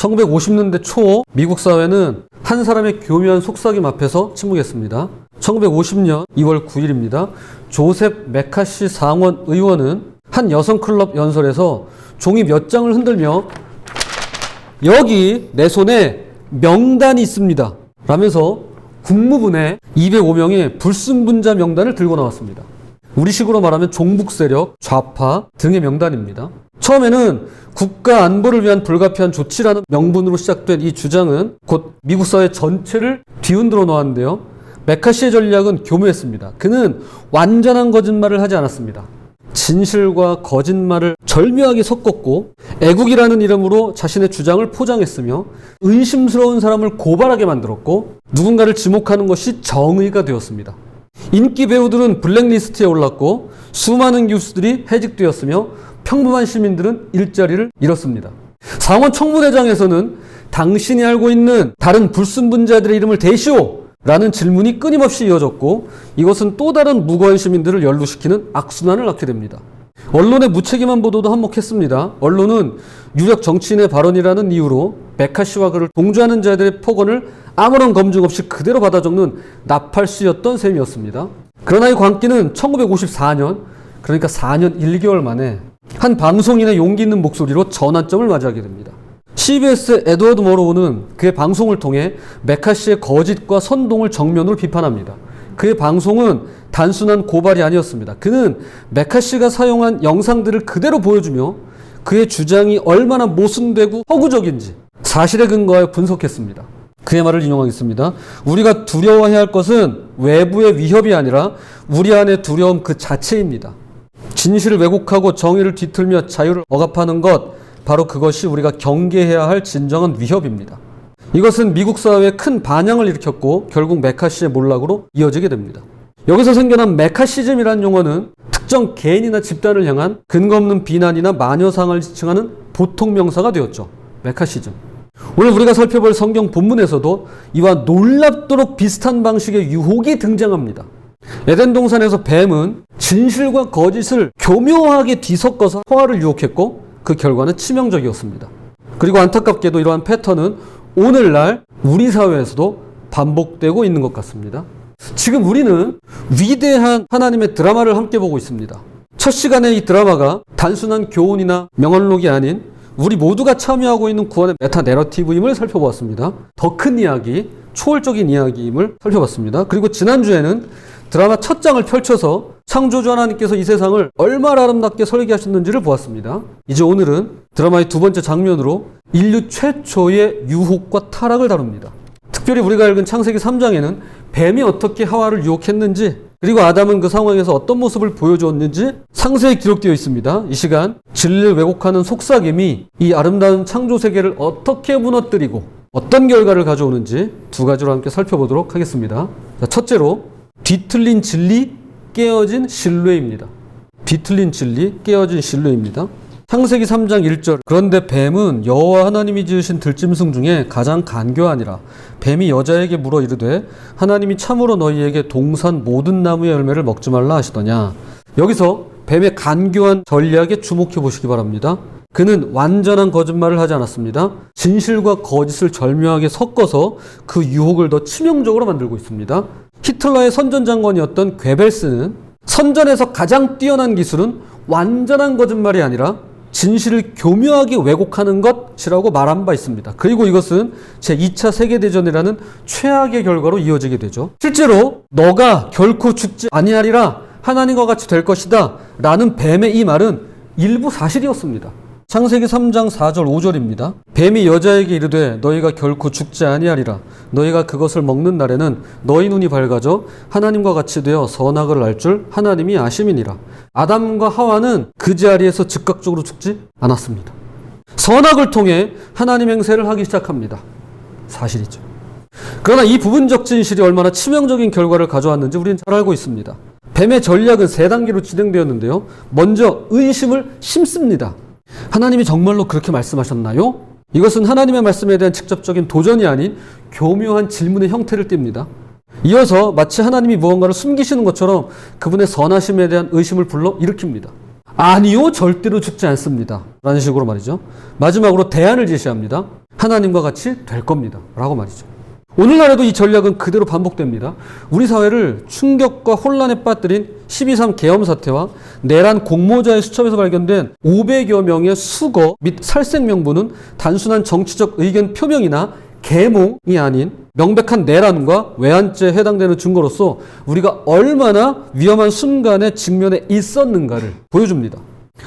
1950년대 초 미국 사회는 한 사람의 교묘한 속삭임 앞에서 침묵했습니다. 1950년 2월 9일입니다. 조셉 메카시 상원 의원은 한 여성 클럽 연설에서 종이 몇 장을 흔들며 여기 내 손에 명단이 있습니다. 라면서 국무부내 205명의 불순분자 명단을 들고 나왔습니다. 우리식으로 말하면 종북 세력, 좌파 등의 명단입니다. 처음에는 국가 안보를 위한 불가피한 조치라는 명분으로 시작된 이 주장은 곧 미국 사회 전체를 뒤흔들어 놓았는데요. 메카시의 전략은 교묘했습니다. 그는 완전한 거짓말을 하지 않았습니다. 진실과 거짓말을 절묘하게 섞었고 애국이라는 이름으로 자신의 주장을 포장했으며 의심스러운 사람을 고발하게 만들었고 누군가를 지목하는 것이 정의가 되었습니다. 인기 배우들은 블랙리스트에 올랐고 수많은 교수들이 해직되었으며 평범한 시민들은 일자리를 잃었습니다. 상원 청문회장에서는 당신이 알고 있는 다른 불순분자들의 이름을 대시오! 라는 질문이 끊임없이 이어졌고 이것은 또 다른 무고한 시민들을 연루시키는 악순환을 낳게 됩니다. 언론의 무책임한 보도도 한몫했습니다. 언론은 유력 정치인의 발언이라는 이유로 메카시와 그를 동조하는 자들의 폭언을 아무런 검증 없이 그대로 받아 적는 나팔수였던 셈이었습니다. 그러나 이 광기는 1954년 그러니까 4년 1개월 만에 한 방송인의 용기 있는 목소리로 전환점을 맞이하게 됩니다. CBS 에드워드 머로우는 그의 방송을 통해 메카시의 거짓과 선동을 정면으로 비판합니다. 그의 방송은 단순한 고발이 아니었습니다. 그는 메카시가 사용한 영상들을 그대로 보여주며 그의 주장이 얼마나 모순되고 허구적인지 사실에 근거하여 분석했습니다. 그의 말을 인용하겠습니다. 우리가 두려워해야 할 것은 외부의 위협이 아니라 우리 안의 두려움 그 자체입니다. 진실을 왜곡하고 정의를 뒤틀며 자유를 억압하는 것, 바로 그것이 우리가 경계해야 할 진정한 위협입니다. 이것은 미국 사회에 큰 반향을 일으켰고 결국 메카시의 몰락으로 이어지게 됩니다. 여기서 생겨난 메카시즘이라는 용어는 특정 개인이나 집단을 향한 근거 없는 비난이나 마녀상을 지칭하는 보통 명사가 되었죠. 메카시즘. 오늘 우리가 살펴볼 성경 본문에서도 이와 놀랍도록 비슷한 방식의 유혹이 등장합니다. 에덴 동산에서 뱀은 진실과 거짓을 교묘하게 뒤섞어서 화를 유혹했고 그 결과는 치명적이었습니다. 그리고 안타깝게도 이러한 패턴은 오늘날 우리 사회에서도 반복되고 있는 것 같습니다. 지금 우리는 위대한 하나님의 드라마를 함께 보고 있습니다. 첫 시간에 이 드라마가 단순한 교훈이나 명언록이 아닌 우리 모두가 참여하고 있는 구원의 메타 내러티브임을 살펴보았습니다. 더 큰 이야기, 초월적인 이야기임을 살펴봤습니다. 그리고 지난주에는 드라마 첫 장을 펼쳐서 창조주 하나님께서 이 세상을 얼마나 아름답게 설계하셨는지를 보았습니다. 이제 오늘은 드라마의 두 번째 장면으로 인류 최초의 유혹과 타락을 다룹니다. 특별히 우리가 읽은 창세기 3장에는 뱀이 어떻게 하와를 유혹했는지 그리고 아담은 그 상황에서 어떤 모습을 보여주었는지 상세히 기록되어 있습니다. 이 시간 진리를 왜곡하는 속삭임이 이 아름다운 창조 세계를 어떻게 무너뜨리고 어떤 결과를 가져오는지 두 가지로 함께 살펴보도록 하겠습니다. 자, 첫째로 뒤틀린 진리, 깨어진 신뢰입니다. 뒤틀린 진리, 깨어진 신뢰입니다. 창세기 3장 1절. 그런데 뱀은 여호와 하나님이 지으신 들짐승 중에 가장 간교하니라. 뱀이 여자에게 물어 이르되 하나님이 참으로 너희에게 동산 모든 나무의 열매를 먹지 말라 하시더냐. 여기서 뱀의 간교한 전략에 주목해 보시기 바랍니다. 그는 완전한 거짓말을 하지 않았습니다. 진실과 거짓을 절묘하게 섞어서 그 유혹을 더 치명적으로 만들고 있습니다. 히틀러의 선전 장관이었던 괴벨스는 선전에서 가장 뛰어난 기술은 완전한 거짓말이 아니라 진실을 교묘하게 왜곡하는 것이라고 말한 바 있습니다. 그리고 이것은 제2차 세계대전이라는 최악의 결과로 이어지게 되죠. 실제로 너가 결코 죽지 아니하리라 하나님과 같이 될 것이다 라는 뱀의 이 말은 일부 사실이었습니다. 창세기 3장 4절 5절입니다. 뱀이 여자에게 이르되 너희가 결코 죽지 아니하리라 너희가 그것을 먹는 날에는 너희 눈이 밝아져 하나님과 같이 되어 선악을 알 줄 하나님이 아심이니라. 아담과 하와는 그 자리에서 즉각적으로 죽지 않았습니다. 선악을 통해 하나님 행세를 하기 시작합니다. 사실이죠. 그러나 이 부분적 진실이 얼마나 치명적인 결과를 가져왔는지 우리는 잘 알고 있습니다. 뱀의 전략은 세 단계로 진행되었는데요. 먼저 의심을 심습니다. 하나님이 정말로 그렇게 말씀하셨나요? 이것은 하나님의 말씀에 대한 직접적인 도전이 아닌 교묘한 질문의 형태를 띱니다. 이어서 마치 하나님이 무언가를 숨기시는 것처럼 그분의 선하심에 대한 의심을 불러 일으킵니다. 아니요, 절대로 죽지 않습니다. 라는 식으로 말이죠. 마지막으로 대안을 제시합니다. 하나님과 같이 될 겁니다. 라고 말이죠. 오늘날에도 이 전략은 그대로 반복됩니다. 우리 사회를 충격과 혼란에 빠뜨린 12.3 계엄 사태와 내란 공모자의 수첩에서 발견된 500여 명의 수거 및 살생 명부는 단순한 정치적 의견 표명이나 계몽이 아닌 명백한 내란과 외환죄에 해당되는 증거로서 우리가 얼마나 위험한 순간에 직면해 있었는가를 보여줍니다.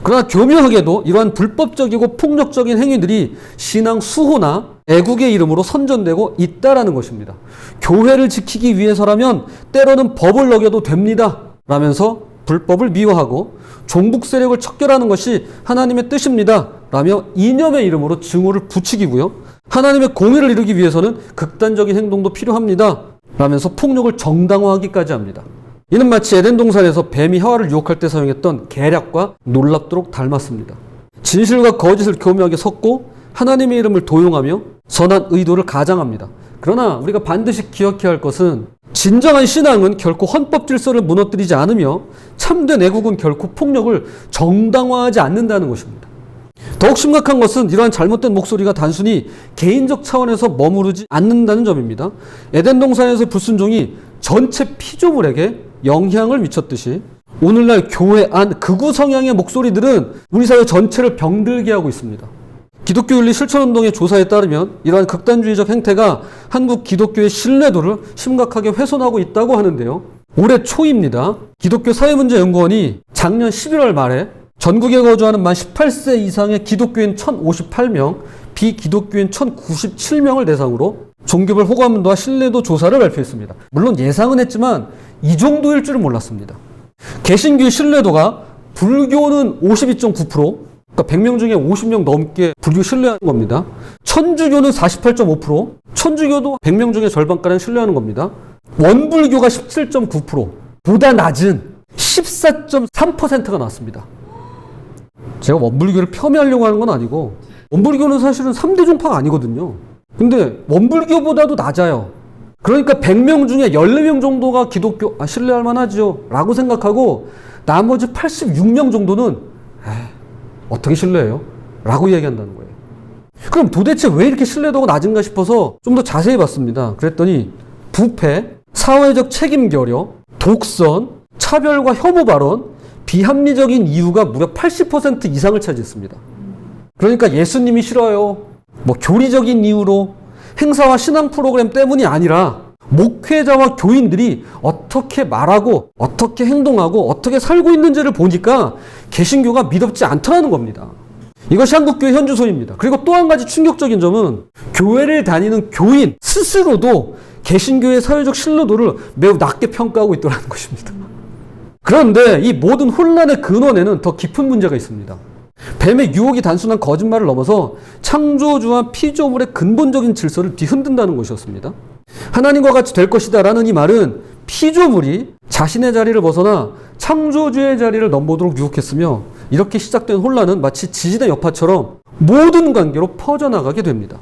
그러나 교묘하게도 이러한 불법적이고 폭력적인 행위들이 신앙 수호나 애국의 이름으로 선전되고 있다라는 것입니다. 교회를 지키기 위해서라면 때로는 법을 어겨도 됩니다. 라면서 불법을 미워하고 종북 세력을 척결하는 것이 하나님의 뜻입니다. 라며 이념의 이름으로 증오를 부추기고요. 하나님의 공의를 이루기 위해서는 극단적인 행동도 필요합니다. 라면서 폭력을 정당화하기까지 합니다. 이는 마치 에덴 동산에서 뱀이 하와를 유혹할 때 사용했던 계략과 놀랍도록 닮았습니다. 진실과 거짓을 교묘하게 섞고 하나님의 이름을 도용하며 선한 의도를 가장합니다. 그러나 우리가 반드시 기억해야 할 것은 진정한 신앙은 결코 헌법 질서를 무너뜨리지 않으며 참된 애국은 결코 폭력을 정당화하지 않는다는 것입니다. 더욱 심각한 것은 이러한 잘못된 목소리가 단순히 개인적 차원에서 머무르지 않는다는 점입니다. 에덴 동산에서 불순종이 전체 피조물에게 영향을 미쳤듯이 오늘날 교회 안 극우 성향의 목소리들은 우리 사회 전체를 병들게 하고 있습니다. 기독교 윤리 실천운동의 조사에 따르면 이러한 극단주의적 행태가 한국 기독교의 신뢰도를 심각하게 훼손하고 있다고 하는데요. 올해 초입니다. 기독교 사회문제연구원이 작년 11월 말에 전국에 거주하는 만 18세 이상의 기독교인 1058명, 비기독교인 1097명을 대상으로 종교별 호감도와 신뢰도 조사를 발표했습니다. 물론 예상은 했지만 이 정도일 줄은 몰랐습니다. 개신교의 신뢰도가 불교는 52.9%, 그러니까 100명 중에 50명 넘게 불교 신뢰하는 겁니다. 천주교는 48.5%, 천주교도 100명 중에 절반가량 신뢰하는 겁니다. 원불교가 17.9%, 보다 낮은 14.3%가 나왔습니다. 제가 원불교를 폄훼하려고 하는 건 아니고 원불교는 사실은 3대 종파가 아니거든요. 근데 원불교보다도 낮아요. 그러니까 100명 중에 14명 정도가 기독교 아, 신뢰할 만하죠. 라고 생각하고 나머지 86명 정도는 에이, 어떻게 신뢰해요? 라고 이야기한다는 거예요. 그럼 도대체 왜 이렇게 신뢰도가 낮은가 싶어서 좀 더 자세히 봤습니다. 그랬더니 부패, 사회적 책임 결여, 독선, 차별과 혐오 발언, 비합리적인 이유가 무려 80% 이상을 차지했습니다. 그러니까 예수님이 싫어요. 뭐 교리적인 이유로 행사와 신앙 프로그램 때문이 아니라 목회자와 교인들이 어떻게 말하고 어떻게 행동하고 어떻게 살고 있는지를 보니까 개신교가 믿업지 않더라는 겁니다. 이것이 한국교회 현주소입니다. 그리고 또 한 가지 충격적인 점은 교회를 다니는 교인 스스로도 개신교의 사회적 신뢰도를 매우 낮게 평가하고 있더라는 것입니다. 그런데 이 모든 혼란의 근원에는 더 깊은 문제가 있습니다. 뱀의 유혹이 단순한 거짓말을 넘어서 창조주와 피조물의 근본적인 질서를 뒤흔든다는 것이었습니다. 하나님과 같이 될 것이다라는 이 말은 피조물이 자신의 자리를 벗어나 창조주의 자리를 넘보도록 유혹했으며 이렇게 시작된 혼란은 마치 지진의 여파처럼 모든 관계로 퍼져나가게 됩니다.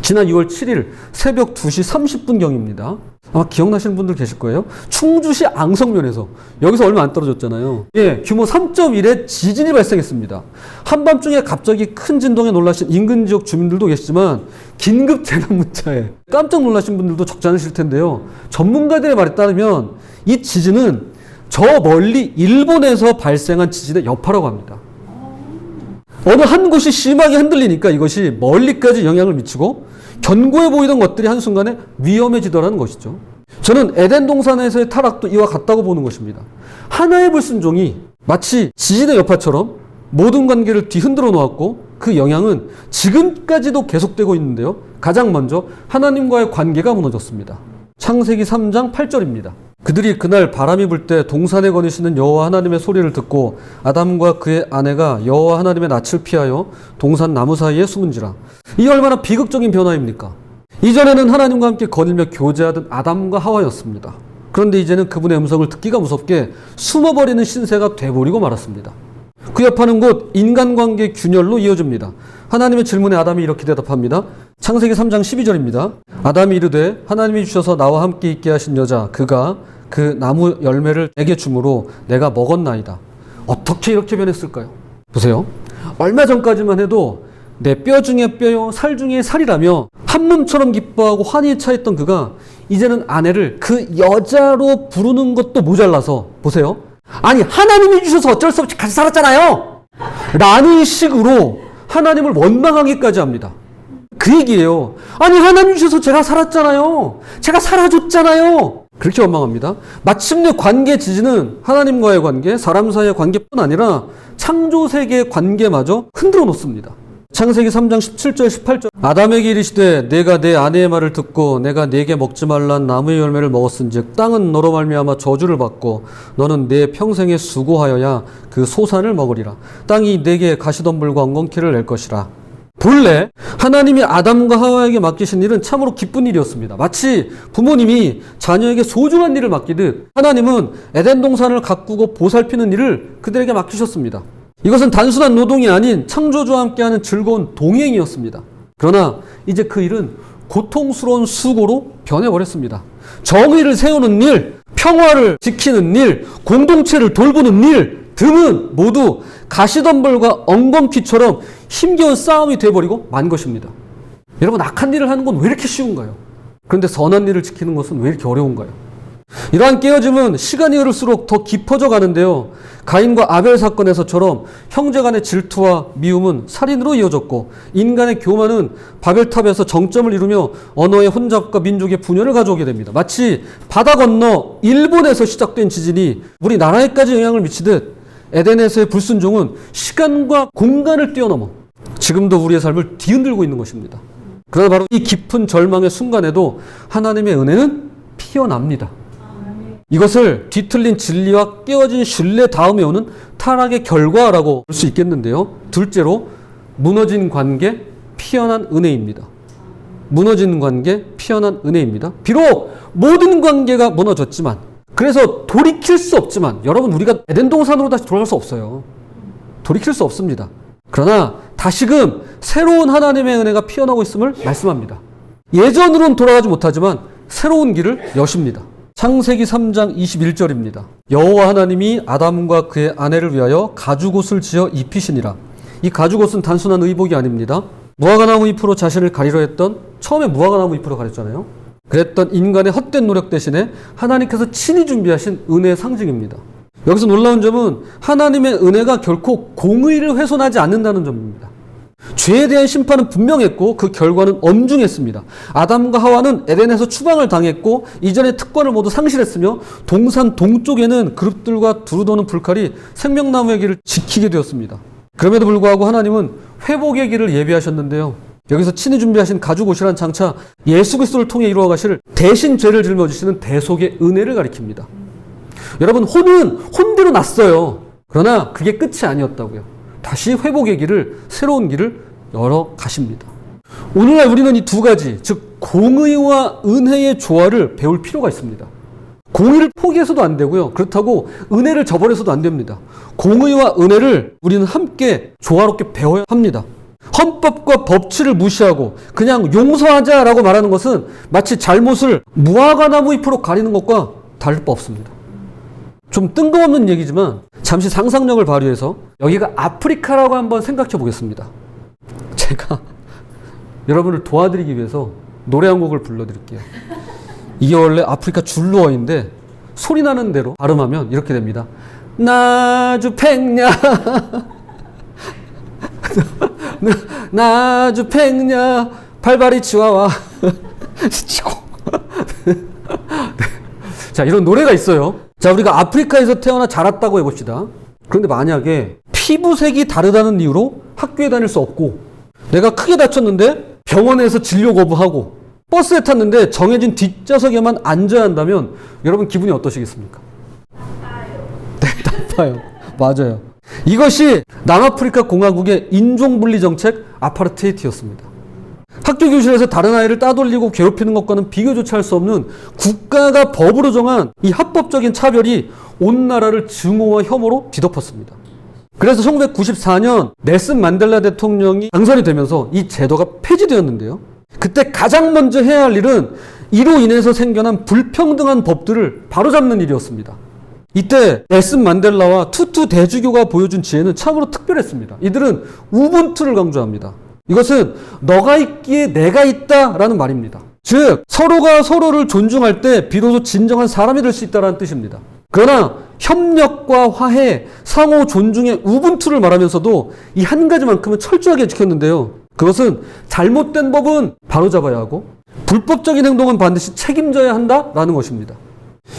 지난 2월 7일 새벽 2시 30분경입니다. 아마 기억나시는 분들 계실 거예요. 충주시 앙성면에서 여기서 얼마 안 떨어졌잖아요. 예, 규모 3.1의 지진이 발생했습니다. 한밤중에 갑자기 큰 진동에 놀라신 인근 지역 주민들도 계시지만 긴급 재난 문자에 깜짝 놀라신 분들도 적지 않으실 텐데요. 전문가들의 말에 따르면 이 지진은 저 멀리 일본에서 발생한 지진의 여파라고 합니다. 어느 한 곳이 심하게 흔들리니까 이것이 멀리까지 영향을 미치고 견고해 보이던 것들이 한순간에 위험해지더라는 것이죠. 저는 에덴 동산에서의 타락도 이와 같다고 보는 것입니다. 하나의 불순종이 마치 지진의 여파처럼 모든 관계를 뒤흔들어 놓았고 그 영향은 지금까지도 계속되고 있는데요. 가장 먼저 하나님과의 관계가 무너졌습니다. 창세기 3장 8절입니다. 그들이 그날 바람이 불 때 동산에 거니시는 여호와 하나님의 소리를 듣고 아담과 그의 아내가 여호와 하나님의 낯을 피하여 동산 나무 사이에 숨은지라. 이 얼마나 비극적인 변화입니까? 이전에는 하나님과 함께 거닐며 교제하던 아담과 하와였습니다. 그런데 이제는 그분의 음성을 듣기가 무섭게 숨어버리는 신세가 돼버리고 말았습니다. 그 여파는 곧 인간관계 균열로 이어집니다. 하나님의 질문에 아담이 이렇게 대답합니다. 창세기 3장 12절입니다. 아담이 이르되 하나님이 주셔서 나와 함께 있게 하신 여자 그가 그 나무 열매를 내게 주므로 내가 먹었나이다. 어떻게 이렇게 변했을까요? 보세요. 얼마 전까지만 해도 내 뼈 중에 뼈요, 살 중에 살이라며 한 몸처럼 기뻐하고 환희에 차있던 그가 이제는 아내를 그 여자로 부르는 것도 모자라서 보세요. 아니 하나님이 주셔서 어쩔 수 없이 같이 살았잖아요. 라는 식으로 하나님을 원망하기까지 합니다. 그 얘기예요. 아니 하나님 주셔서 제가 살았잖아요. 제가 살아줬잖아요. 그렇게 원망합니다. 마침내 관계 지지는 하나님과의 관계, 사람 사이의 관계뿐 아니라 창조 세계의 관계마저 흔들어 놓습니다. 창세기 3장 17절 18절 아담에게 이르시되 내가 내 아내의 말을 듣고 내가 네게 먹지 말란 나무의 열매를 먹었은즉 땅은 너로 말미암아 저주를 받고 너는 내 평생에 수고하여야 그 소산을 먹으리라 땅이 내게 가시덤불과 엉겅퀴를 낼 것이라 본래 하나님이 아담과 하와에게 맡기신 일은 참으로 기쁜 일이었습니다. 마치 부모님이 자녀에게 소중한 일을 맡기듯 하나님은 에덴 동산을 가꾸고 보살피는 일을 그들에게 맡기셨습니다. 이것은 단순한 노동이 아닌 창조주와 함께하는 즐거운 동행이었습니다. 그러나 이제 그 일은 고통스러운 수고로 변해버렸습니다. 정의를 세우는 일, 평화를 지키는 일, 공동체를 돌보는 일 등은 모두 가시덤불과 엉겅퀴처럼 힘겨운 싸움이 돼버리고 만 것입니다. 여러분 악한 일을 하는 건 왜 이렇게 쉬운가요? 그런데 선한 일을 지키는 것은 왜 이렇게 어려운가요? 이러한 깨어짐은 시간이 흐를수록 더 깊어져 가는데요. 가인과 아벨 사건에서처럼 형제 간의 질투와 미움은 살인으로 이어졌고 인간의 교만은 바벨탑에서 정점을 이루며 언어의 혼잡과 민족의 분열을 가져오게 됩니다. 마치 바다 건너 일본에서 시작된 지진이 우리나라에까지 영향을 미치듯 에덴에서의 불순종은 시간과 공간을 뛰어넘어 지금도 우리의 삶을 뒤흔들고 있는 것입니다. 그러나 바로 이 깊은 절망의 순간에도 하나님의 은혜는 피어납니다. 이것을 뒤틀린 진리와 깨어진 신뢰 다음에 오는 타락의 결과라고 볼 수 있겠는데요. 둘째로 무너진 관계, 피어난 은혜입니다. 무너진 관계, 피어난 은혜입니다. 비록 모든 관계가 무너졌지만, 그래서 돌이킬 수 없지만, 여러분 우리가 에덴 동산으로 다시 돌아갈 수 없어요. 돌이킬 수 없습니다. 그러나 다시금 새로운 하나님의 은혜가 피어나고 있음을 말씀합니다. 예전으로는 돌아가지 못하지만 새로운 길을 여십니다. 창세기 3장 21절입니다. 여호와 하나님이 아담과 그의 아내를 위하여 가죽옷을 지어 입히시니라. 이 가죽옷은 단순한 의복이 아닙니다. 무화과나무 잎으로 자신을 가리려 했던 처음에 무화과나무 잎으로 가렸잖아요. 그랬던 인간의 헛된 노력 대신에 하나님께서 친히 준비하신 은혜의 상징입니다. 여기서 놀라운 점은 하나님의 은혜가 결코 공의를 훼손하지 않는다는 점입니다. 죄에 대한 심판은 분명했고 그 결과는 엄중했습니다. 아담과 하와는 에덴에서 추방을 당했고 이전의 특권을 모두 상실했으며 동산 동쪽에는 그룹들과 두루 도는 불칼이 생명나무의 길을 지키게 되었습니다. 그럼에도 불구하고 하나님은 회복의 길을 예비하셨는데요. 여기서 친히 준비하신 가죽 옷이란 장차 예수 그리스도를 통해 이루어 가실 대신 죄를 짊어지시는 대속의 은혜를 가리킵니다. 여러분 혼은 혼대로 났어요. 그러나 그게 끝이 아니었다고요. 다시 회복의 길을 새로운 길을 열어 가십니다. 오늘날 우리는 이 두 가지 즉 공의와 은혜의 조화를 배울 필요가 있습니다. 공의를 포기해서도 안 되고요. 그렇다고 은혜를 저버려서도 안 됩니다. 공의와 은혜를 우리는 함께 조화롭게 배워야 합니다. 헌법과 법치를 무시하고 그냥 용서하자라고 말하는 것은 마치 잘못을 무화과나무 잎으로 가리는 것과 다를 바 없습니다. 좀 뜬금없는 얘기지만 잠시 상상력을 발휘해서 여기가 아프리카라고 한번 생각해 보겠습니다. 제가 여러분을 도와드리기 위해서 노래 한 곡을 불러드릴게요. 이게 원래 아프리카 줄루어인데 소리 나는 대로 발음하면 이렇게 됩니다. 나주 팽냐 나주 팽냐 발발이 치와와 치고 자 이런 노래가 있어요. 자 우리가 아프리카에서 태어나 자랐다고 해봅시다. 그런데 만약에 피부색이 다르다는 이유로 학교에 다닐 수 없고 내가 크게 다쳤는데 병원에서 진료 거부하고 버스에 탔는데 정해진 뒷좌석에만 앉아야 한다면 여러분 기분이 어떠시겠습니까? 네, 나빠요. 맞아요. 이것이 남아프리카 공화국의 인종분리 정책 아파르테이트였습니다. 학교 교실에서 다른 아이를 따돌리고 괴롭히는 것과는 비교조차 할 수 없는 국가가 법으로 정한 이 합법적인 차별이 온 나라를 증오와 혐오로 뒤덮었습니다. 그래서 1994년 넬슨 만델라 대통령이 당선이 되면서 이 제도가 폐지되었는데요. 그때 가장 먼저 해야 할 일은 이로 인해서 생겨난 불평등한 법들을 바로잡는 일이었습니다. 이때 넬슨 만델라와 투투 대주교가 보여준 지혜는 참으로 특별했습니다. 이들은 우분투를 강조합니다. 이것은 너가 있기에 내가 있다라는 말입니다. 즉 서로가 서로를 존중할 때 비로소 진정한 사람이 될 수 있다는 뜻입니다. 그러나 협력과 화해, 상호 존중의 우분투를 말하면서도 이 한 가지만큼은 철저하게 지켰는데요. 그것은 잘못된 법은 바로잡아야 하고 불법적인 행동은 반드시 책임져야 한다라는 것입니다.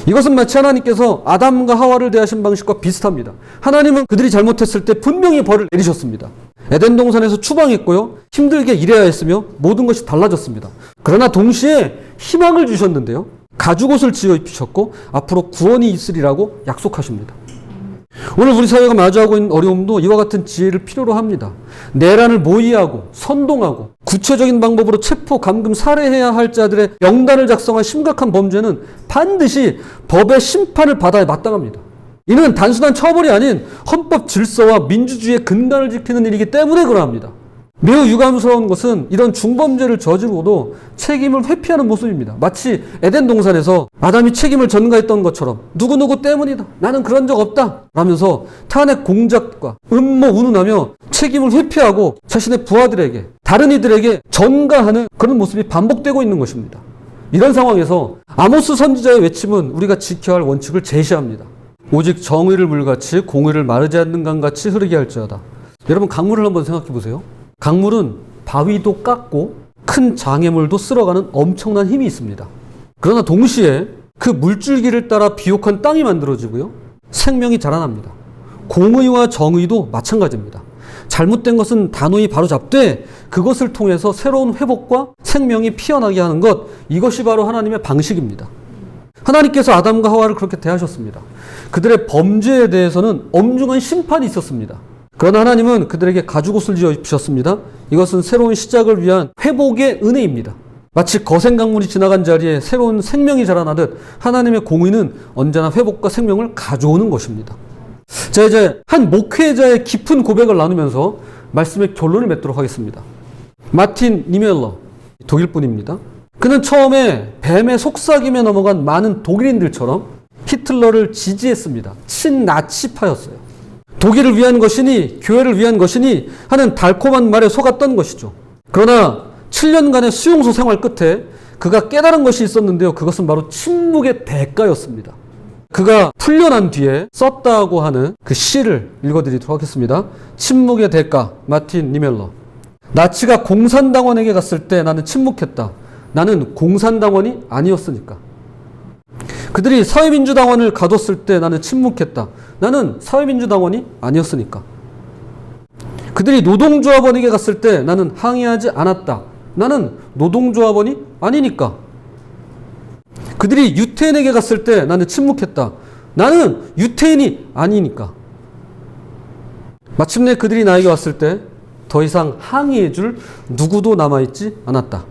이것은 마치 하나님께서 아담과 하와를 대하신 방식과 비슷합니다. 하나님은 그들이 잘못했을 때 분명히 벌을 내리셨습니다. 에덴 동산에서 추방했고요. 힘들게 일해야 했으며 모든 것이 달라졌습니다. 그러나 동시에 희망을 주셨는데요. 가죽 옷을 지어 입히셨고 앞으로 구원이 있으리라고 약속하십니다. 오늘 우리 사회가 마주하고 있는 어려움도 이와 같은 지혜를 필요로 합니다. 내란을 모의하고 선동하고 구체적인 방법으로 체포, 감금, 살해해야 할 자들의 명단을 작성한 심각한 범죄는 반드시 법의 심판을 받아야 마땅합니다. 이는 단순한 처벌이 아닌 헌법 질서와 민주주의의 근간을 지키는 일이기 때문에 그러합니다. 매우 유감스러운 것은 이런 중범죄를 저지르고도 책임을 회피하는 모습입니다. 마치 에덴 동산에서 아담이 책임을 전가했던 것처럼 누구누구 때문이다. 나는 그런 적 없다. 라면서 탄핵 공작과 음모 운운하며 책임을 회피하고 자신의 부하들에게 다른 이들에게 전가하는 그런 모습이 반복되고 있는 것입니다. 이런 상황에서 아모스 선지자의 외침은 우리가 지켜야 할 원칙을 제시합니다. 오직 정의를 물같이 공의를 마르지 않는 강같이 흐르게 할지어다. 여러분 강물을 한번 생각해 보세요. 강물은 바위도 깎고 큰 장애물도 쓸어가는 엄청난 힘이 있습니다. 그러나 동시에 그 물줄기를 따라 비옥한 땅이 만들어지고요. 생명이 자라납니다. 공의와 정의도 마찬가지입니다. 잘못된 것은 단호히 바로잡되 그것을 통해서 새로운 회복과 생명이 피어나게 하는 것 이것이 바로 하나님의 방식입니다. 하나님께서 아담과 하와를 그렇게 대하셨습니다. 그들의 범죄에 대해서는 엄중한 심판이 있었습니다. 그러나 하나님은 그들에게 가죽옷을 지어 입히셨습니다. 이것은 새로운 시작을 위한 회복의 은혜입니다. 마치 거센 강물이 지나간 자리에 새로운 생명이 자라나듯 하나님의 공의는 언제나 회복과 생명을 가져오는 것입니다. 자, 이제 한 목회자의 깊은 고백을 나누면서 말씀의 결론을 맺도록 하겠습니다. 마틴 니멜러, 독일 분입니다. 그는 처음에 뱀의 속삭임에 넘어간 많은 독일인들처럼 히틀러를 지지했습니다. 친나치파였어요. 독일을 위한 것이니 교회를 위한 것이니 하는 달콤한 말에 속았던 것이죠. 그러나 7년간의 수용소 생활 끝에 그가 깨달은 것이 있었는데요. 그것은 바로 침묵의 대가였습니다. 그가 풀려난 뒤에 썼다고 하는 그 시를 읽어드리도록 하겠습니다. 침묵의 대가, 마틴 니멜러. 나치가 공산당원에게 갔을 때 나는 침묵했다. 나는 공산당원이 아니었으니까. 그들이 사회민주당원을 가뒀을 때 나는 침묵했다. 나는 사회민주당원이 아니었으니까. 그들이 노동조합원에게 갔을 때 나는 항의하지 않았다. 나는 노동조합원이 아니니까. 그들이 유태인에게 갔을 때 나는 침묵했다. 나는 유태인이 아니니까. 마침내 그들이 나에게 왔을 때 더 이상 항의해 줄 누구도 남아있지 않았다.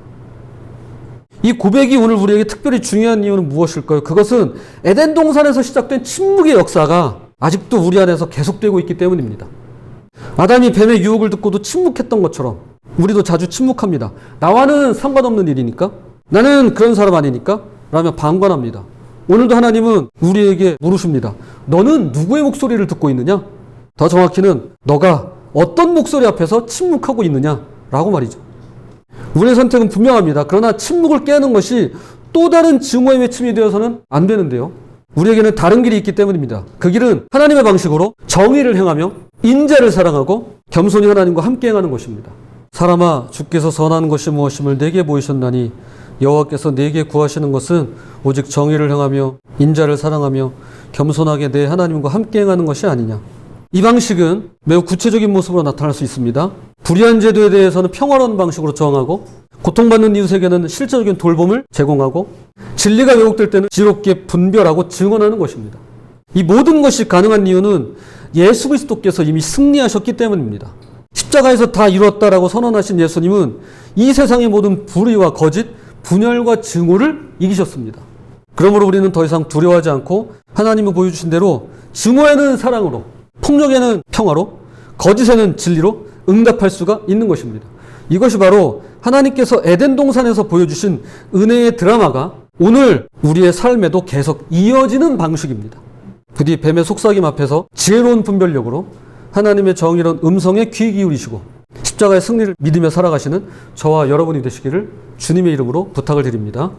이 고백이 오늘 우리에게 특별히 중요한 이유는 무엇일까요? 그것은 에덴 동산에서 시작된 침묵의 역사가 아직도 우리 안에서 계속되고 있기 때문입니다. 아담이 뱀의 유혹을 듣고도 침묵했던 것처럼 우리도 자주 침묵합니다. 나와는 상관없는 일이니까 나는 그런 사람 아니니까 라며 방관합니다. 오늘도 하나님은 우리에게 물으십니다. 너는 누구의 목소리를 듣고 있느냐? 더 정확히는 너가 어떤 목소리 앞에서 침묵하고 있느냐? 라고 말이죠. 우리의 선택은 분명합니다. 그러나 침묵을 깨는 것이 또 다른 증오의 외침이 되어서는 안 되는데요. 우리에게는 다른 길이 있기 때문입니다. 그 길은 하나님의 방식으로 정의를 행하며 인자를 사랑하고 겸손히 하나님과 함께 행하는 것입니다. 사람아 주께서 선한 것이 무엇임을 내게 보이셨나니 여호와께서 내게 구하시는 것은 오직 정의를 행하며 인자를 사랑하며 겸손하게 내 하나님과 함께 행하는 것이 아니냐. 이 방식은 매우 구체적인 모습으로 나타날 수 있습니다. 불의한 제도에 대해서는 평화로운 방식으로 저항하고 고통받는 이웃에게는 실질적인 돌봄을 제공하고 진리가 왜곡될 때는 지롭게 분별하고 증언하는 것입니다. 이 모든 것이 가능한 이유는 예수 그리스도께서 이미 승리하셨기 때문입니다. 십자가에서 다 이뤘다라고 선언하신 예수님은 이 세상의 모든 불의와 거짓, 분열과 증오를 이기셨습니다. 그러므로 우리는 더 이상 두려워하지 않고 하나님이 보여주신 대로 증오에는 사랑으로 폭력에는 평화로 거짓에는 진리로 응답할 수가 있는 것입니다. 이것이 바로 하나님께서 에덴 동산에서 보여주신 은혜의 드라마가 오늘 우리의 삶에도 계속 이어지는 방식입니다. 부디 뱀의 속삭임 앞에서 지혜로운 분별력으로 하나님의 정의로운 음성에 귀 기울이시고 십자가의 승리를 믿으며 살아가시는 저와 여러분이 되시기를 주님의 이름으로 부탁을 드립니다.